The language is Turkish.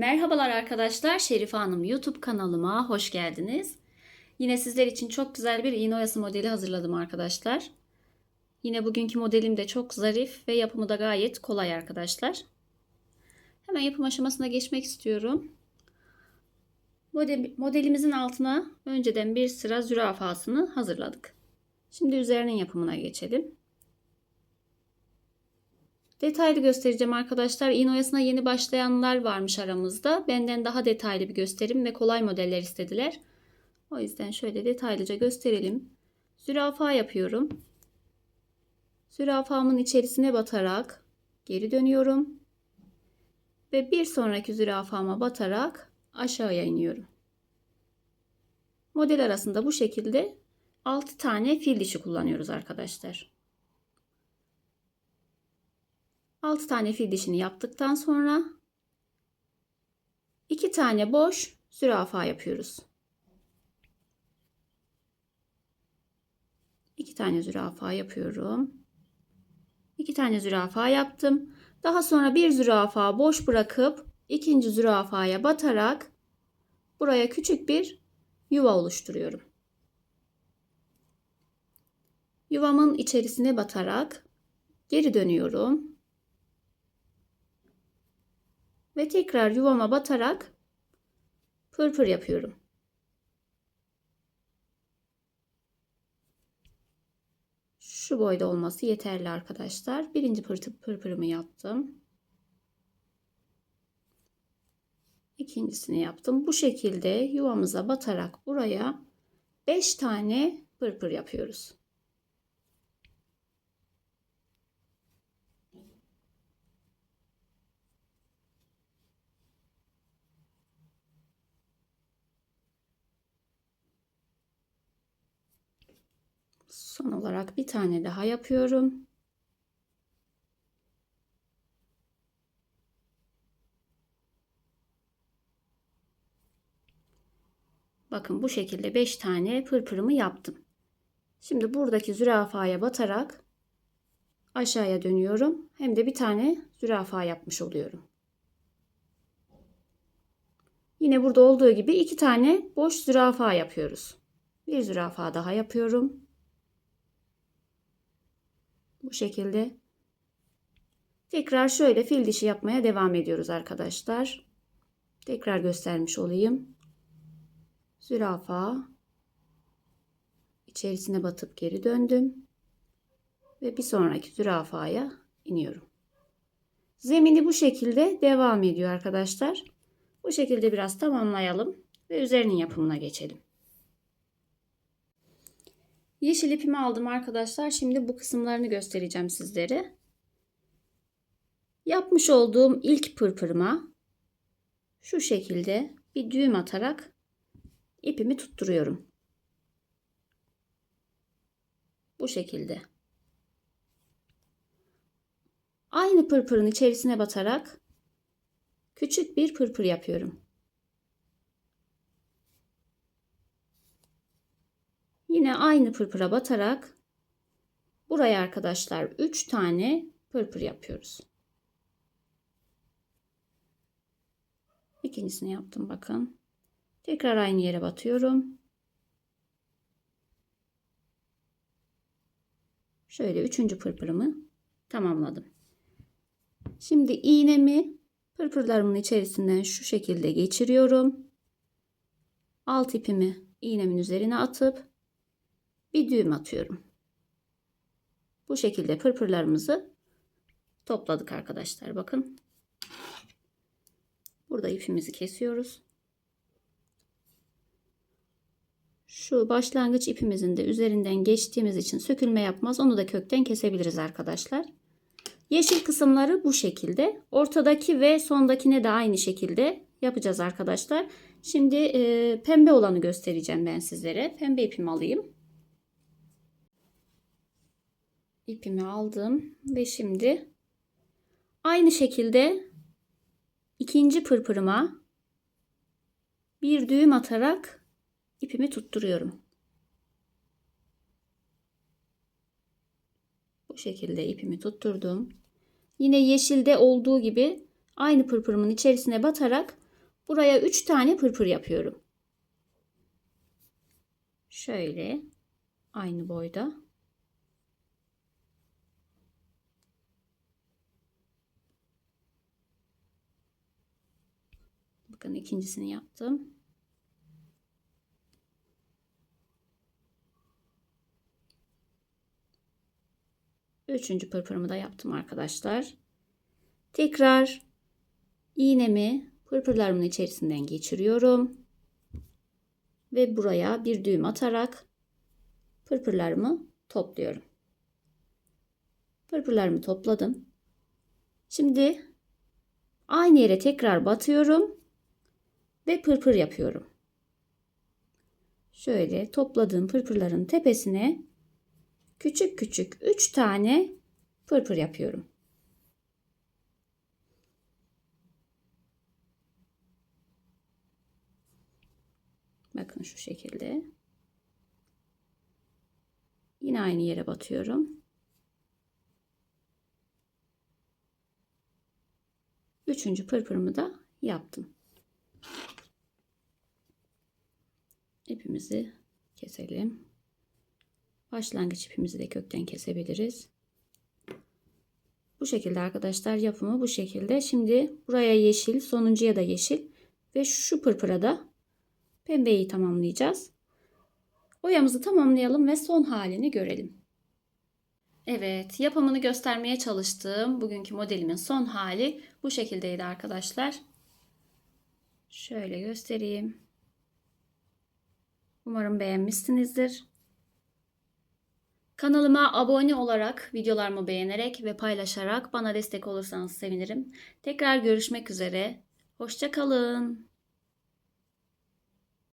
Merhabalar arkadaşlar, Şerife Hanım YouTube kanalıma hoş geldiniz. Yine sizler için çok güzel bir iğne oyası modeli hazırladım arkadaşlar. Yine bugünkü modelim de çok zarif ve yapımı da gayet kolay arkadaşlar. Hemen yapım aşamasına geçmek istiyorum. Model, modelimizin altına önceden bir sıra zürafasını hazırladık. Şimdi üzerinin yapımına geçelim. Detaylı göstereceğim arkadaşlar. İğne oyasına yeni başlayanlar varmış aramızda. Benden daha detaylı bir gösterim ve kolay modeller istediler. O yüzden şöyle detaylıca gösterelim. Zürafa yapıyorum. Zürafamın içerisine batarak geri dönüyorum. Ve bir sonraki zürafama batarak aşağıya iniyorum. Model arasında bu şekilde 6 tane fil dişi kullanıyoruz arkadaşlar. 6 tane fil dişini yaptıktan sonra 2 tane boş zürafa yapıyoruz. 2 tane zürafa yapıyorum. 2 tane zürafa yaptım. Daha sonra bir zürafa boş bırakıp ikinci zürafaya batarak buraya küçük bir yuva oluşturuyorum. Yuvamın içerisine batarak geri dönüyorum. Ve tekrar yuvama batarak pırpır yapıyorum. Şu boyda olması yeterli arkadaşlar. Birinci pırpırımı yaptım. İkincisini yaptım. Bu şekilde yuvamıza batarak buraya 5 tane pırpır yapıyoruz. Son olarak bir tane daha yapıyorum. Bakın bu şekilde 5 tane pırpırımı yaptım. Şimdi buradaki zürafaya batarak aşağıya dönüyorum. Hem de bir tane zürafa yapmış oluyorum. Yine burada olduğu gibi iki tane boş zürafa yapıyoruz. Bir zürafa daha yapıyorum. Bu şekilde. Tekrar şöyle fil dişi yapmaya devam ediyoruz arkadaşlar. Tekrar göstermiş olayım. Zürafa. içerisine batıp geri döndüm. Ve bir sonraki zürafaya iniyorum. Zemini bu şekilde devam ediyor arkadaşlar. Bu şekilde biraz tamamlayalım ve üzerinin yapımına geçelim. Yeşil ipimi aldım arkadaşlar. Şimdi bu kısımlarını göstereceğim sizlere. Yapmış olduğum ilk pırpırıma şu şekilde bir düğüm atarak ipimi tutturuyorum. Bu şekilde. Aynı pırpırın içerisine batarak küçük bir pırpır yapıyorum. Yine aynı pırpıra batarak buraya arkadaşlar 3 tane pırpır yapıyoruz. İkincisini yaptım bakın. Tekrar aynı yere batıyorum. Şöyle üçüncü pırpırımı tamamladım. Şimdi iğnemi pırpırlarımın içerisinden şu şekilde geçiriyorum. Alt ipimi iğnemin üzerine atıp bir düğüm atıyorum. Bu şekilde pırpırlarımızı topladık arkadaşlar. Bakın. Burada ipimizi kesiyoruz. Şu başlangıç ipimizin de üzerinden geçtiğimiz için sökülme yapmaz. Onu da kökten kesebiliriz arkadaşlar. Yeşil kısımları bu şekilde. Ortadaki ve sondakine de aynı şekilde yapacağız arkadaşlar. Şimdi e, pembe olanı göstereceğim ben sizlere. Pembe ipimi alayım. İpimi aldım ve şimdi aynı şekilde ikinci pırpırıma bir düğüm atarak ipimi tutturuyorum. Bu şekilde ipimi tutturdum. Yine yeşilde olduğu gibi aynı pırpırımın içerisine batarak Buraya 3 tane pırpır yapıyorum. Şöyle aynı boyda. Bakın ikincisini yaptım. Üçüncü pırpırımı da yaptım arkadaşlar. Tekrar iğnemi pırpırlarımın içerisinden geçiriyorum. Ve buraya bir düğüm atarak pırpırlarımı topluyorum. Pırpırlarımı topladım. Şimdi aynı yere tekrar batıyorum ve pırpır yapıyorum. Şöyle topladığım pırpırların tepesine küçük küçük 3 tane pırpır yapıyorum. Bakın şu şekilde. Yine aynı yere batıyorum. Üçüncü pırpırımı da yaptım. İpimizi keselim. Başlangıç ipimizi de kökten kesebiliriz. Bu şekilde arkadaşlar yapımı bu şekilde. Şimdi buraya yeşil, sonuncuya da yeşil ve şu pırpıra da pembeyi tamamlayacağız. Oyamızı tamamlayalım ve son halini görelim. Evet, yapımını göstermeye çalıştığım bugünkü modelimin son hali bu şekildeydi arkadaşlar. Şöyle göstereyim. Umarım beğenmişsinizdir. Kanalıma abone olarak, videolarımı beğenerek ve paylaşarak bana destek olursanız sevinirim. Tekrar görüşmek üzere. Hoşçakalın.